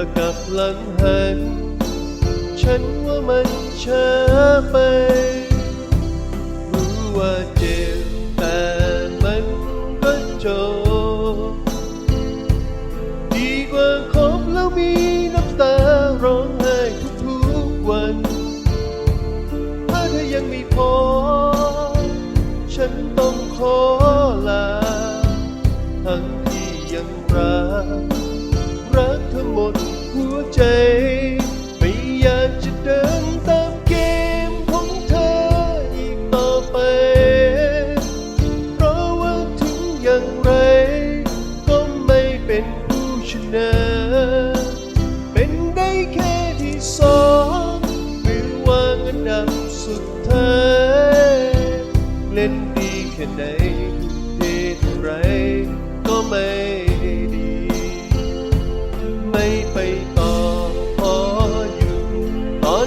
ถ้ากลับหลังหัน ฉันว่ามันช้าไป รู้ว่าเจ็บแต่มันก็จบดีกว่าคบแล้วมีน้ำตาร้องไห้ทุกๆวัน ถ้าเธอยังไม่พอ ฉันต้องขอ ใจ ไม่อยากจะเดินตามเกมของเธออีกต่อไป เพราะว่าถึงอย่างไร ก็ไม่เป็นผู้ชนะ เป็นได้แค่ที่สองหรือวางอันดับสุดท้าย เล่นดีแค่ไหน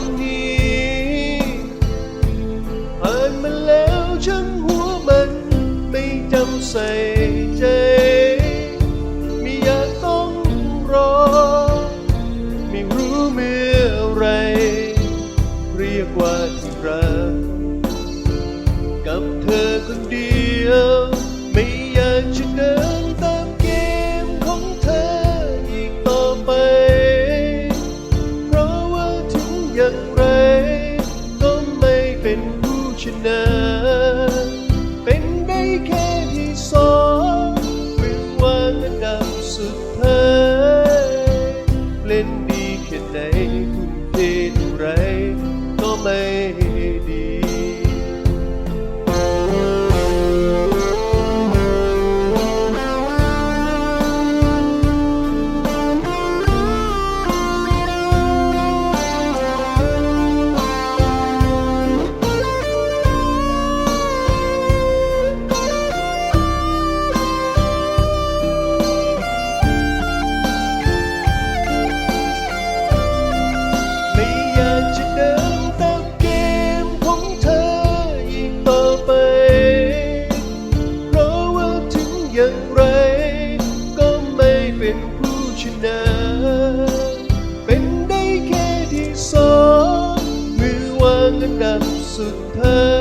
ตอนนี้ผ่านมาแล้วฉันหัวมันไม่จำใส่ใจไม่อยากต้องรอ ไม่รู้เมื่อไร เรียกว่าที่รักกับเธอคนเดียว เป็นผู้ชนะ ชนะ เป็นได้แค่ที่สองมือวางอันดับสุดท้าย